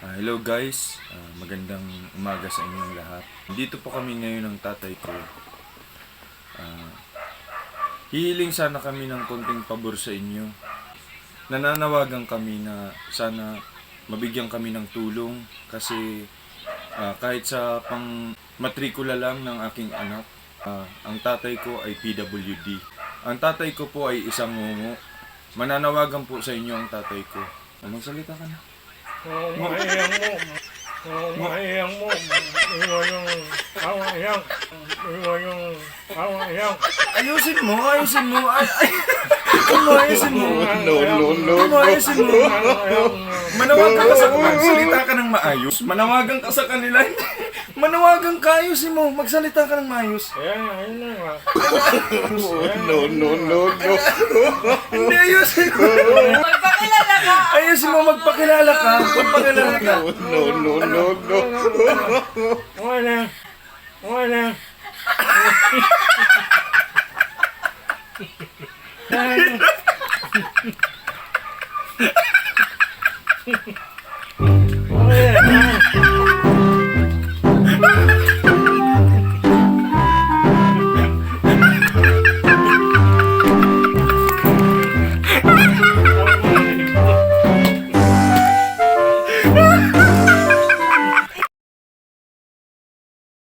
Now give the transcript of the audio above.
Ah, hello guys, Ah, magandang umaga sa inyong lahat. Dito po kami ngayon ng tatay ko. Ah, hihiling sana kami ng konting pabor sa inyo. Nananawagan kami na sana mabigyan kami ng tulong kasi ah, kahit sa pang matrikula lang ng aking anak, ah, ang tatay ko ay PWD. Ang tatay ko po ay isang ngungo. Mananawagan po sa inyo ang tatay ko. Magsalita ka na. Maiyang mo. Maiyang mo. Kawayang. Iwan yung kawayang. Ayusin mo, ayusin mo. Ay, ay. Ayusin mo. No, no, no. Ayusin mo. Manawagan ka sa magsalita ka ng maayos. Manawagan ka sa kanila. Manawagan ka, ayusin mo. Magsalita ka ng maayos. Ayan, ayun na nga. No, no, no, no. Hindi, ayusin mo. Magpakilala ka! Ayos mo, magpakilala ka. Magpakilala ka. No, no, no, no. Wala. Wala. Wala.